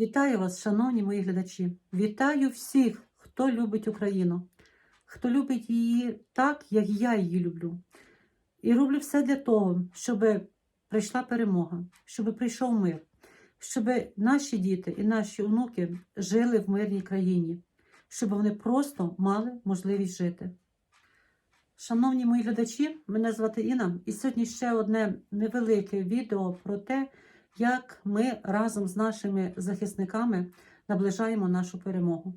Вітаю вас, шановні мої глядачі. Вітаю всіх, хто любить Україну, хто любить її так, як я її люблю. І роблю все для того, щоб прийшла перемога, щоб прийшов мир, щоб наші діти і наші онуки жили в мирній країні, щоб вони просто мали можливість жити. Шановні мої глядачі, мене звати Інна, і сьогодні ще одне невелике відео про те, як ми разом з нашими захисниками наближаємо нашу перемогу.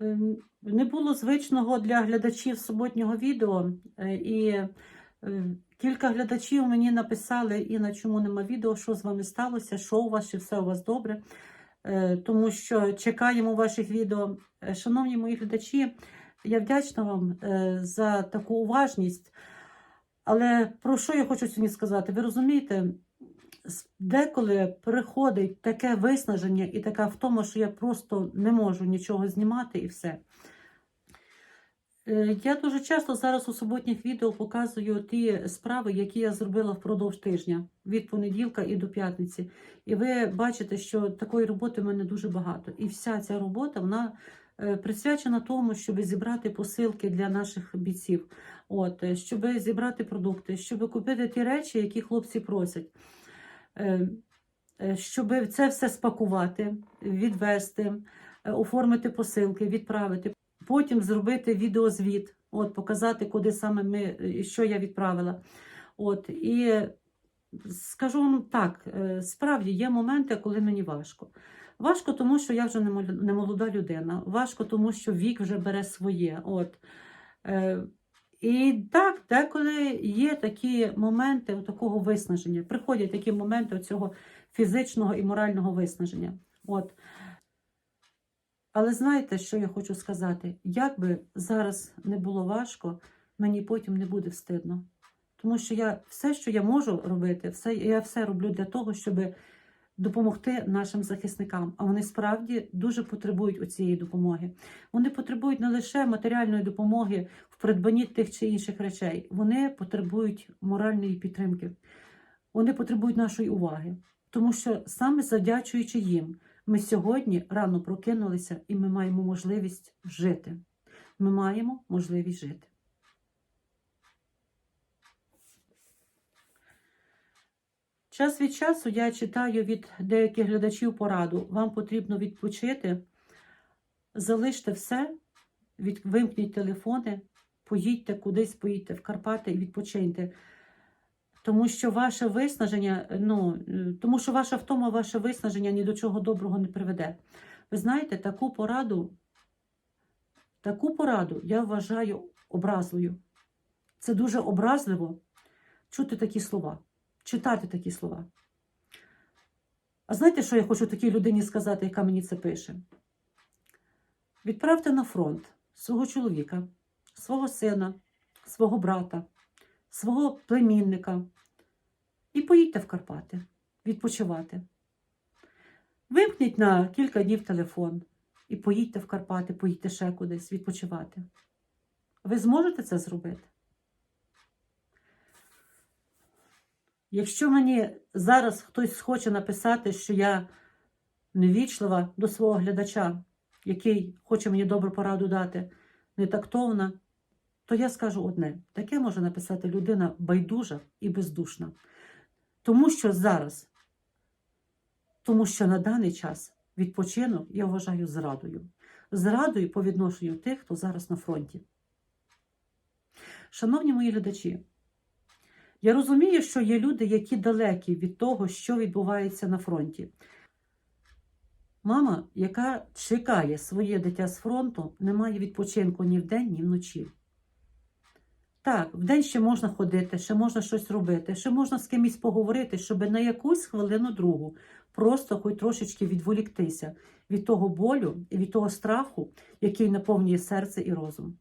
Ем, Не було звичного для глядачів суботнього відео, е, і е, кілька глядачів мені написали, Інна, чому нема відео, що з вами сталося, що у вас, чи все у вас добре. Е, Тому що чекаємо ваших відео. Шановні мої глядачі, я вдячна вам за таку уважність. Але про що я хочу сьогодні сказати? Ви розумієте, деколи приходить таке виснаження і така втома, що я просто не можу нічого знімати і все. Е, Я дуже часто зараз у суботніх відео показую ті справи, які я зробила впродовж тижня від понеділка і до п'ятниці. І ви бачите, що такої роботи в мене дуже багато. І вся ця робота вона присвячена тому, щоб зібрати посилки для наших бійців, от, е, щоб зібрати продукти, щоб купити ті речі, які хлопці просять. Е, е, Щоб це все спакувати, відвести, е, оформити посилки, відправити. Потім зробити відеозвіт, от, показати, куди саме ми, е, що я відправила. От, і скажу вам так, е, справді є моменти, коли мені важко. Важко, тому що я вже не молода людина. Важко, тому що вік вже бере своє. От. Е, І так, деколи є такі моменти такого виснаження. Приходять такі моменти цього фізичного і морального виснаження. От. Але знаєте, що я хочу сказати? Як би зараз не було важко, мені потім не буде встидно. Тому що я все, що я можу робити, все, я все роблю для того, щоб допомогти нашим захисникам. А вони справді дуже потребують цієї допомоги. Вони потребують не лише матеріальної допомоги в придбанні тих чи інших речей, вони потребують моральної підтримки. Вони потребують нашої уваги. Тому що саме завдячуючи їм, ми сьогодні рано прокинулися і ми маємо можливість жити. Ми маємо можливість жити. Час від часу я читаю від деяких глядачів пораду. Вам потрібно відпочити, залиште все, від... вимкніть телефони, поїдьте кудись, поїдьте в Карпати і відпочиньте. Тому що ваше виснаження, ну, тому що ваша втома, ваше виснаження ні до чого доброго не приведе. Ви знаєте, таку пораду, таку пораду я вважаю образливою. Це дуже образливо чути такі слова, читати такі слова. А знаєте, що я хочу такій людині сказати, яка мені це пише? Відправте на фронт свого чоловіка, свого сина, свого брата, свого племінника і поїдьте в Карпати відпочивати. Вимкніть на кілька днів телефон і поїдьте в Карпати, поїдьте ще кудись відпочивати. Ви зможете це зробити? Якщо мені зараз хтось хоче написати, що я невічлива до свого глядача, який хоче мені добру пораду дати, нетактовна, то я скажу одне: таке може написати людина байдужа і бездушна. Тому що зараз, тому що на даний час відпочинок я вважаю зрадою. Зрадою по відношенню тих, хто зараз на фронті. Шановні мої глядачі, я розумію, що є люди, які далекі від того, що відбувається на фронті. Мама, яка чекає своє дитя з фронту, не має відпочинку ні вдень, ні вночі. Так, вдень ще можна ходити, ще можна щось робити, ще можна з кимось поговорити, щоб на якусь хвилину другу просто хоч трошечки відволіктися від того болю і від того страху, який наповнює серце і розум.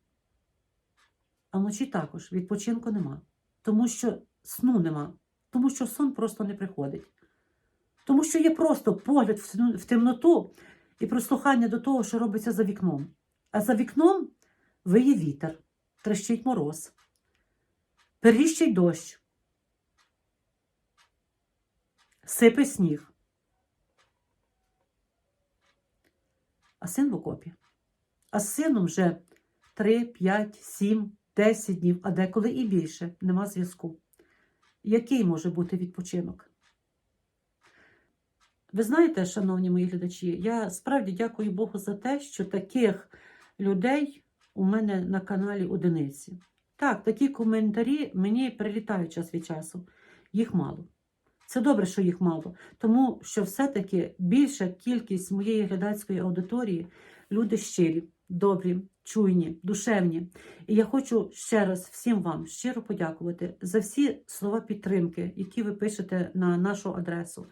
А вночі також відпочинку нема, тому що сну нема, тому що сон просто не приходить. Тому що є просто погляд в темноту і прислухання до того, що робиться за вікном. А за вікном виє вітер, трещить мороз, періщить дощ. сипе сніг. А син в окопі. А з сином вже 3, 5, 7, 10 днів, а деколи і більше нема зв'язку. Який може бути відпочинок? Ви знаєте, шановні мої глядачі, я справді дякую Богу за те, що таких людей у мене на каналі одиниці. Так, такі коментарі мені прилітають час від часу. Їх мало. Це добре, що їх мало, тому що все-таки більша кількість моєї глядацької аудиторії люди щирі, добрі, чуйні, душевні. І я хочу ще раз всім вам щиро подякувати за всі слова підтримки, які ви пишете на нашу адресу,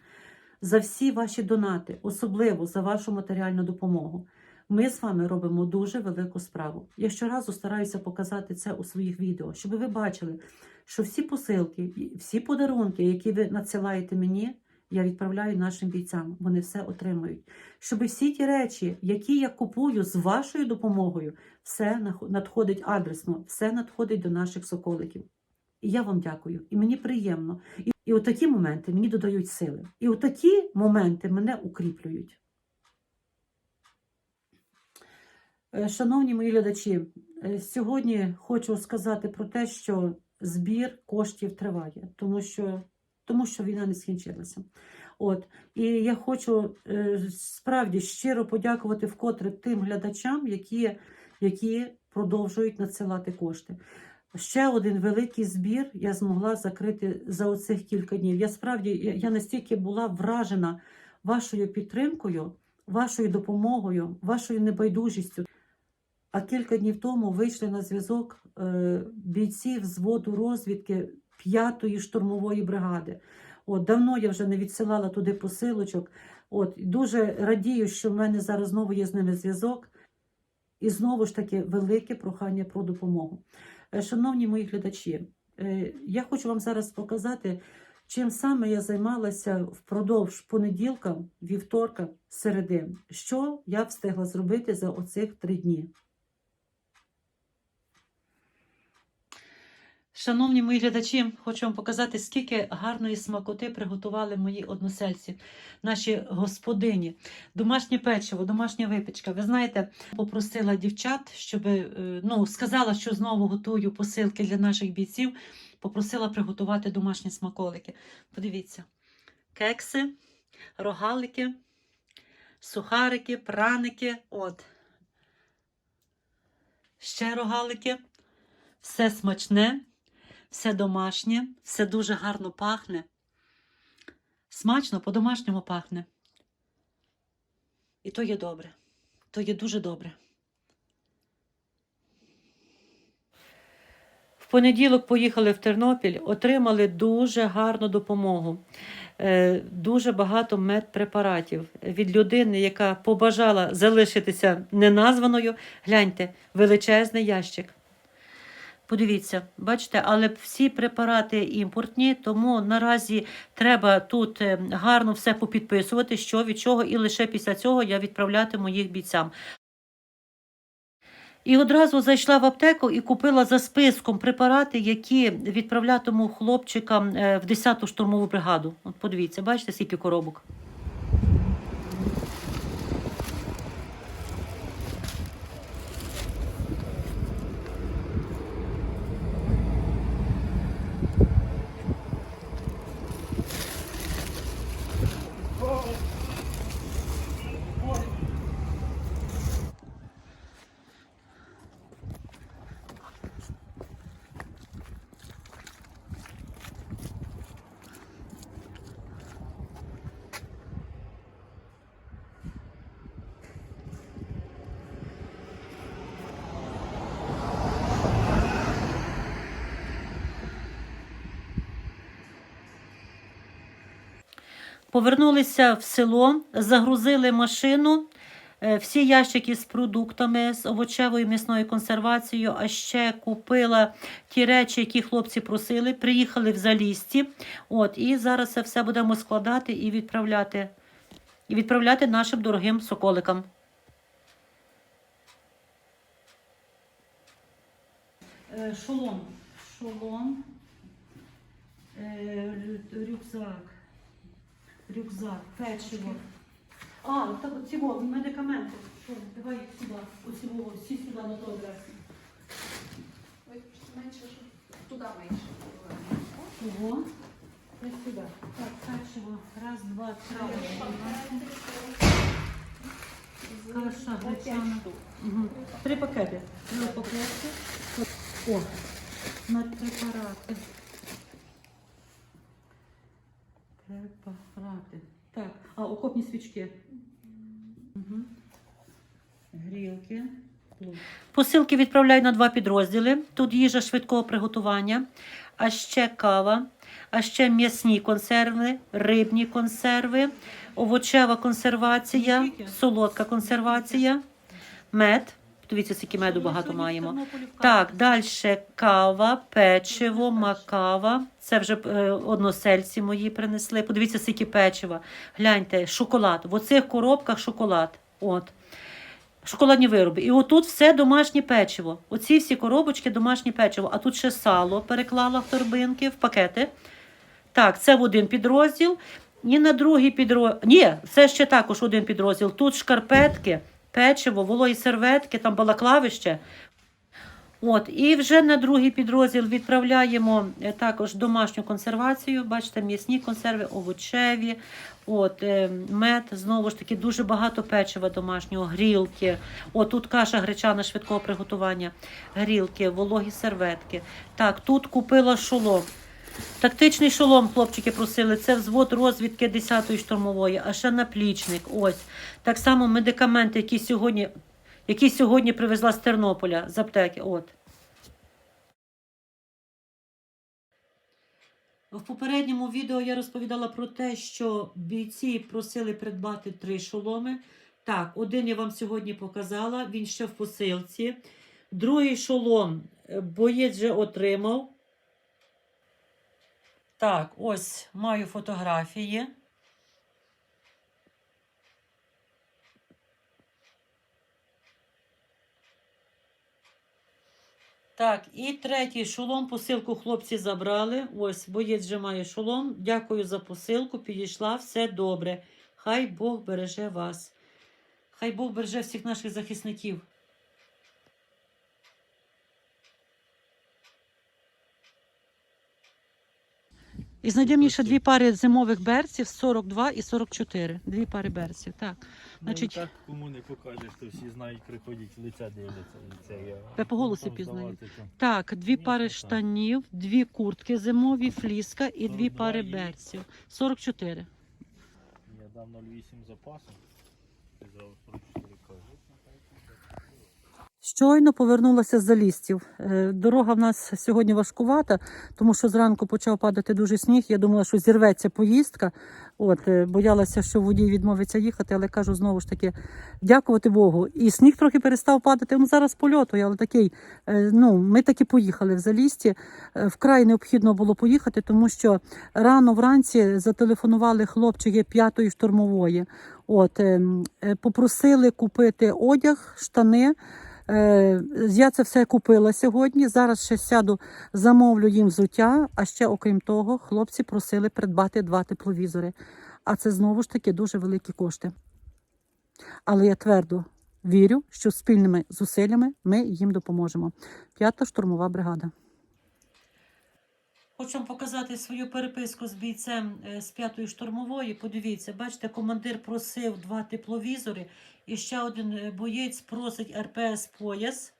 за всі ваші донати, особливо за вашу матеріальну допомогу. Ми з вами робимо дуже велику справу. Я щоразу стараюся показати це у своїх відео, щоб ви бачили, що всі посилки, всі подарунки, які ви надсилаєте мені, я відправляю нашим бійцям. Вони все отримують. Щоб всі ті речі, які я купую з вашою допомогою, все надходить адресно, все надходить до наших соколиків. І я вам дякую. І мені приємно. І, і от такі моменти мені додають сили. І от такі моменти мене укріплюють. Е, Шановні мої глядачі, е, сьогодні хочу сказати про те, що збір коштів триває, тому що, тому що війна не скінчилася. От і я хочу е, справді щиро подякувати вкотре тим глядачам, які, які продовжують надсилати кошти. Ще один великий збір я змогла закрити за оцих кілька днів. Я справді я, настільки була вражена вашою підтримкою, вашою допомогою, вашою небайдужістю. А кілька днів тому вийшли на зв'язок е, бійці взводу розвідки 5-ї штурмової бригади. От давно я вже не відсилала туди посилочок. От дуже радію, що в мене зараз знову є з ними зв'язок. І знову ж таки велике прохання про допомогу. Е, Шановні мої глядачі, е, я хочу вам зараз показати, чим саме я займалася впродовж понеділка, вівторка, середи. Що я встигла зробити за оцих три дні. Шановні мої глядачі, хочу вам показати, скільки гарної смакоти приготували мої односельці, наші господині. Домашнє печиво, домашня випічка. Ви знаєте, попросила дівчат, щоб е, ну, сказала, що знову готую посилки для наших бійців. Попросила приготувати домашні смаколики. Подивіться: кекси, рогалики, сухарики, праники. От. Ще рогалики. Все смачне. Все домашнє, все дуже гарно пахне. Смачно, по-домашньому пахне. І то є добре. То є дуже добре. В понеділок поїхали в Тернопіль, отримали дуже гарну допомогу. Е, Дуже багато медпрепаратів від людини, яка побажала залишитися неназваною. Гляньте, величезний ящик. Подивіться, бачите, але всі препарати імпортні, тому наразі треба тут е, гарно все попідписувати, що від чого, і лише після цього я відправлятиму їх бійцям. І одразу зайшла в аптеку і купила за списком препарати, які відправлятиму хлопчикам е, в 10-ту штурмову бригаду. От подивіться, бачите, скільки коробок. Повернулися в село, загрузили машину, е, всі ящики з продуктами, з овочевою м'ясною консервацією, а ще купила ті речі, які хлопці просили. Приїхали в Залісті. От, і зараз це все будемо складати і відправляти, і відправляти нашим дорогим соколикам. Е, Шолом. Шолом. Рюкзак. Рюкзак, печиво. А, так цього, медикаменти. Що, давай їх сюди, оцього, всі сюди на ту адресу. Ой, менше, туди менше. Ого. Ось сюди. Так, печиво. Раз, два, три. Каша, гречана. Угу. Три пакети. Три пакети. О, на препарати. Препарати. Так, а окопні свічки. Угу. Грілки. Посилки відправляю на два підрозділи. Тут їжа швидкого приготування, а ще кава, а ще м'ясні консерви, рибні консерви, овочева консервація, солодка консервація, мед. Дивіться, скільки меду багато маємо. Так, далі кава, печиво, макава. Це вже е, односельці мої принесли. Подивіться, скільки печива. Гляньте, шоколад. В оцих коробках шоколад. От. Шоколадні вироби. І отут все домашнє печиво. Оці всі коробочки домашнє печиво. А тут ще сало переклала в торбинки, в пакети. Так, це в один підрозділ. І на другий підрозділ. Ні, це ще також один підрозділ. Тут шкарпетки, печиво, вологі серветки, там балаклави ще. От, і вже на другий підрозділ відправляємо е, також домашню консервацію. Бачите, м'ясні консерви, овочеві, от, е, мед, знову ж таки, дуже багато печива домашнього, грілки. От тут каша гречана швидкого приготування, грілки, вологі серветки. Так, тут купила шолом. Тактичний шолом, хлопчики просили, це взвод розвідки 10-ї штурмової, а ще наплічник. Ось. Так само медикаменти, які сьогодні, які сьогодні привезла з Тернополя з аптеки. От. В попередньому відео я розповідала про те, що бійці просили придбати три шоломи. Так, один я вам сьогодні показала, він ще в посилці. Другий шолом е, боєць вже отримав. Так, ось маю фотографії. Так, і третій шолом. Посилку хлопці забрали. Ось, боєць вже має шолом. Дякую за посилку. Підійшла, все добре. Хай Бог береже вас. Хай Бог береже всіх наших захисників. І знайдемо ще дві пари зимових берців 42 і 44. Дві пари берців. Так. Значить- Значить... так кому не покажеш, то всі знають, приходять, лиця дивляться. Лиця. Я... Ви по здавати там. Так, дві Ні, пари ну так. штанів, дві куртки зимові, фліска і дві пари берців. 44. Я дам 0,8 запасу. Ти за 44 кажу. Щойно повернулася з залістів. Е, Дорога в нас сьогодні важкувата, тому що зранку почав падати дуже сніг. Я думала, що зірветься поїздка. От, е, боялася, що водій відмовиться їхати, але кажу знову ж таки, дякувати Богу. І сніг трохи перестав падати. Ну зараз польоту, але такий. е, Ну, ми таки поїхали в залісті. Вкрай необхідно було поїхати, тому що рано вранці зателефонували хлопчики п'ятої штурмової. От, ем, попросили купити одяг, штани. Е, Я це все купила сьогодні. Зараз ще сяду, замовлю їм взуття. А ще, окрім того, хлопці просили придбати два тепловізори. А це знову ж таки дуже великі кошти. Але я твердо вірю, що спільними зусиллями ми їм допоможемо. П'ята штурмова бригада. Хочу вам показати свою переписку з бійцем е, з п'ятої штурмової. Подивіться, бачите, командир просив два тепловізори, і ще один е, боєць просить РПС пояс.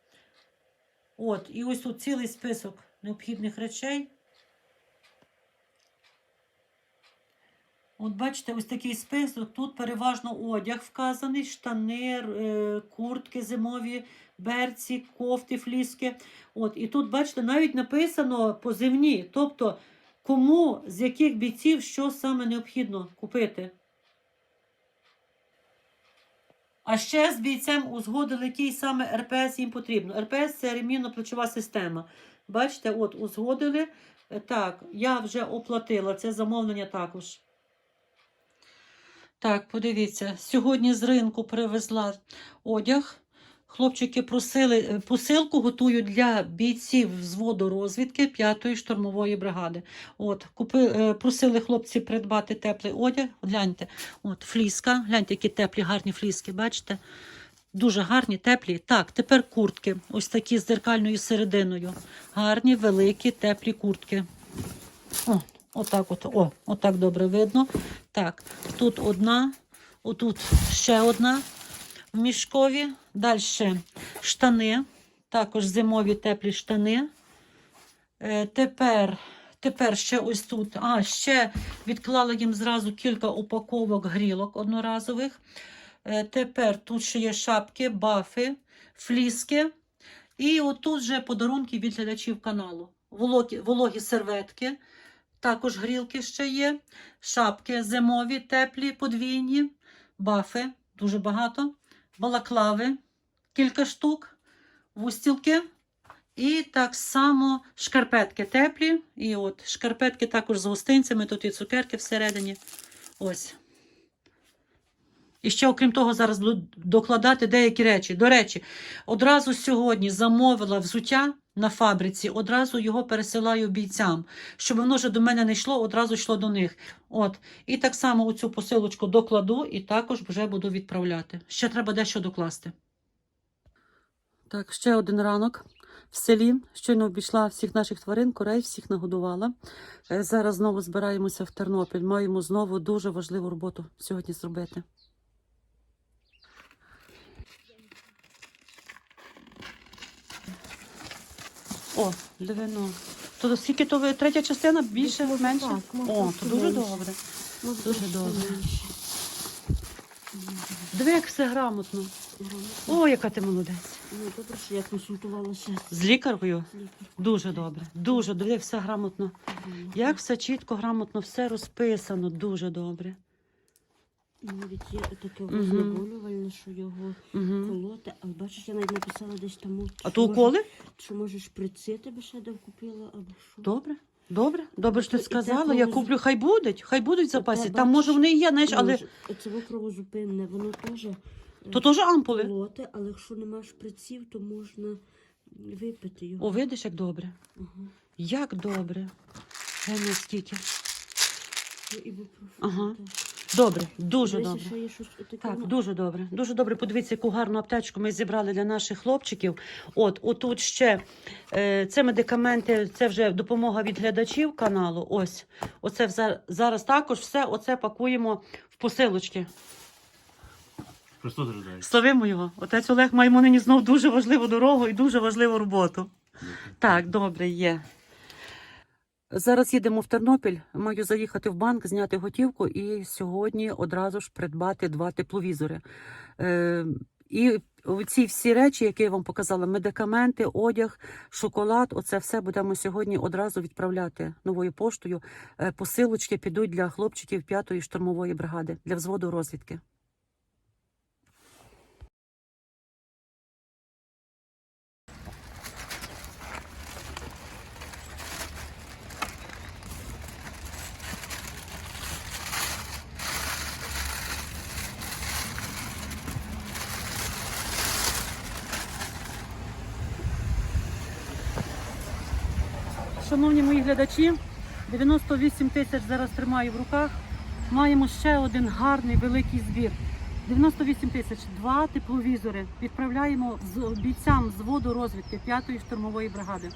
От, і ось тут цілий список необхідних речей. От бачите, ось такий список. Тут переважно одяг вказаний, штани, е, куртки зимові, берці, кофти, фліски. От, і тут, бачите, навіть написано позивні. Тобто, кому з яких бійців що саме необхідно купити. А ще з бійцем узгодили, який саме РПС їм потрібно. РПС це ремінно-плечова система. Бачите, от узгодили. Е, Так, я вже оплатила це замовлення також. Так, подивіться, сьогодні з ринку привезла одяг. Хлопчики просили е, посилку готую для бійців взводу розвідки 5-ї штурмової бригади. От, купи, е, просили хлопці придбати теплий одяг. Гляньте, от фліска, гляньте, які теплі, гарні фліски, бачите? Дуже гарні, теплі. Так, тепер куртки. Ось такі з дзеркальною серединою. Гарні, великі, теплі куртки. О, отак от, о, отак добре видно. Так, тут одна, отут ще одна в мішкові. Далі штани, також зимові теплі штани. Е, тепер, тепер ще ось тут. А, ще відклала їм зразу кілька упаковок грілок одноразових. Е, тепер тут ще є шапки, бафи, фліски. І отут вже подарунки від глядачів каналу. Вологі, вологі серветки, також грілки ще є, шапки зимові, теплі, подвійні, бафи, дуже багато, балаклави, кілька штук, вустілки. І так само шкарпетки теплі. І от шкарпетки також з гостинцями, тут і цукерки всередині. Ось. І ще, окрім того, зараз буду докладати деякі речі. До речі, одразу сьогодні замовила взуття на фабриці, одразу його пересилаю бійцям, щоб воно вже до мене не йшло, одразу йшло до них. От. І так само оцю посилочку докладу і також вже буду відправляти. Ще треба дещо докласти. Так, ще один ранок в селі. Щойно обійшла всіх наших тварин, корей, всіх нагодувала. Е, Зараз знову збираємося в Тернопіль. Маємо знову дуже важливу роботу сьогодні зробити. О, дивино. То скільки то ви третя частина? Більше, Може, менше? так, О, то дуже менше. добре. Може, Дуже добре. Диви, як все грамотно. О, яка ти молодець. Ну, добре, що я консультувалася З лікаркою? з лікарем. Дуже добре. Дуже диви, все грамотно. Як все чітко, грамотно, все розписано, дуже добре. Навіть є таке знеболювальне, що його Угу. колоти, але бачиш, я навіть написала десь тому. А то уколи? Що може шприци тебе ще де купила, або що. Добре. Добре, добре, що ти сказала. Я куплю, хай будуть, хай будуть в запасі. Там може вони і є, знаєш, але Може, Це кровозупинне, воно теж е, то теж ампули. колоти, але якщо нема шприців, то можна випити його. О, видиш, як добре. Ага. Як добре. Глянь, наскільки. Ну, Ага. Добре, дуже Дивися, добре. ще є щось таке, Так, ну, дуже добре. Дуже добре. Подивіться, яку гарну аптечку ми зібрали для наших хлопчиків. От, отут ще е, це медикаменти, це вже допомога від глядачів каналу. Ось, оце вза- зараз також все оце пакуємо в посилочки. Христос. Славимо його. Отець Олег маємо нині знов дуже важливу дорогу і дуже важливу роботу. Так, добре, є. Зараз їдемо в Тернопіль. Маю заїхати в банк, зняти готівку і сьогодні одразу ж придбати два тепловізори. Е, і ці всі речі, які я вам показала: медикаменти, одяг, шоколад оце все будемо сьогодні одразу відправляти новою поштою. Е, посилочки підуть для хлопчиків 5-ї штурмової бригади для взводу розвідки. Шановні мої глядачі, 98 тисяч зараз тримаю в руках. Маємо ще один гарний великий збір. 98 тисяч, два тепловізори. Відправляємо з бійцям з воду розвідки 5-ї штурмової бригади.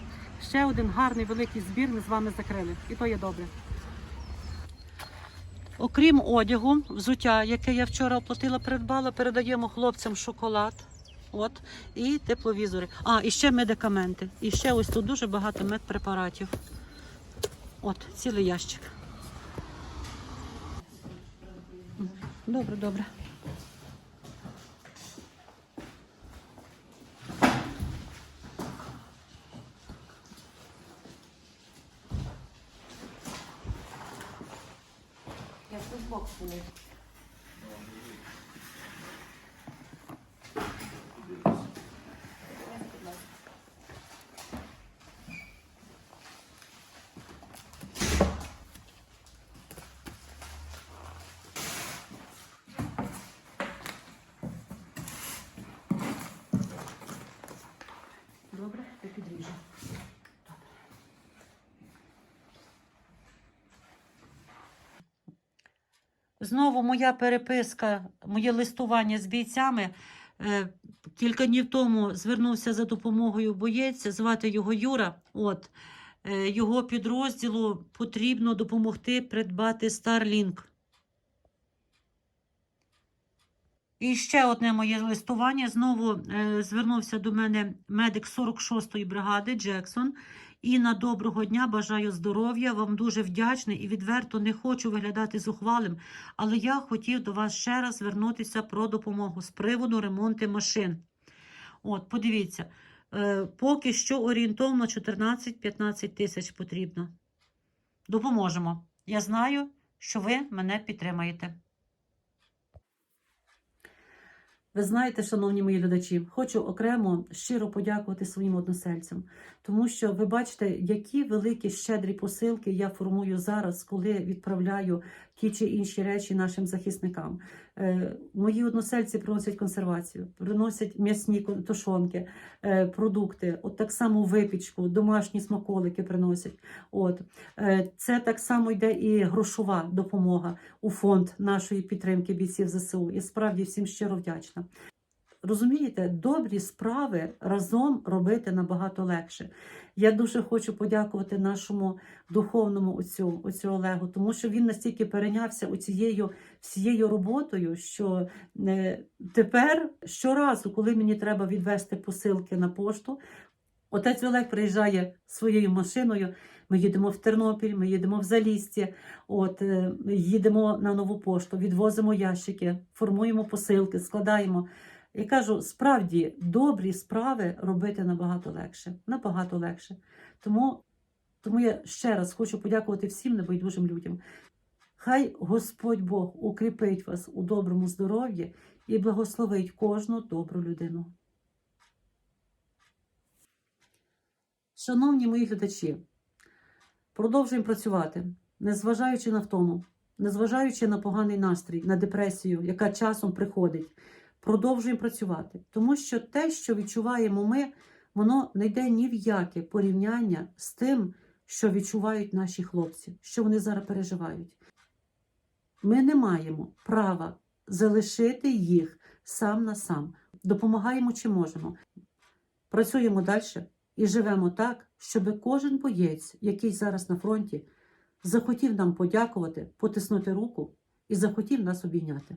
Ще один гарний великий збір ми з вами закрили. І то є добре. Окрім одягу, взуття, яке я вчора оплатила, придбала, передаємо хлопцям шоколад. От, і тепловізори. А, і ще медикаменти. І ще ось тут дуже багато медпрепаратів. От, цілий ящик. Добре, добре. Я тут бокс Знову моя переписка, моє листування з бійцями. Е, Кілька днів тому звернувся за допомогою боєць, звати його Юра. От е, його підрозділу потрібно допомогти придбати Starlink. І ще одне моє листування. Знову е, звернувся до мене медик 46-ї бригади Джексон. Інна, доброго дня, бажаю здоров'я. Вам дуже вдячний і відверто не хочу виглядати зухвалим, але я хотів до вас ще раз звернутися про допомогу з приводу ремонту машин. От, подивіться, е, поки що орієнтовно 14-15 тисяч потрібно. Допоможемо. Я знаю, що ви мене підтримаєте. Ви знаєте, шановні мої глядачі, хочу окремо щиро подякувати своїм односельцям, тому що ви бачите, які великі щедрі посилки я формую зараз, коли відправляю ті чи інші речі нашим захисникам. Е, мої односельці приносять консервацію, приносять м'ясні тушонки, е, продукти, от так само випічку, домашні смаколики приносять. От е, це так само йде і грошова допомога у фонд нашої підтримки бійців ЗСУ. І справді всім щиро вдячна. Розумієте, добрі справи разом робити набагато легше. Я дуже хочу подякувати нашому духовному отцю, отцю Олегу, тому що він настільки перейнявся цією всією роботою, що е, тепер щоразу, коли мені треба відвести посилки на пошту, отець Олег приїжджає своєю машиною. Ми їдемо в Тернопіль, ми їдемо в Залісті, от е, їдемо на нову пошту, відвозимо ящики, формуємо посилки, складаємо. Я кажу, справді добрі справи робити набагато легше. Набагато легше. Тому, тому я ще раз хочу подякувати всім небайдужим людям. Хай Господь Бог укріпить вас у доброму здоров'ї і благословить кожну добру людину. Шановні мої глядачі, продовжуємо працювати, незважаючи на втому, незважаючи на поганий настрій, на депресію, яка часом приходить. Продовжуємо працювати, тому що те, що відчуваємо ми, воно не йде ні в яке порівняння з тим, що відчувають наші хлопці, що вони зараз переживають. Ми не маємо права залишити їх сам на сам. Допомагаємо чи можемо. Працюємо далі і живемо так, щоб кожен боєць, який зараз на фронті, захотів нам подякувати, потиснути руку і захотів нас обійняти.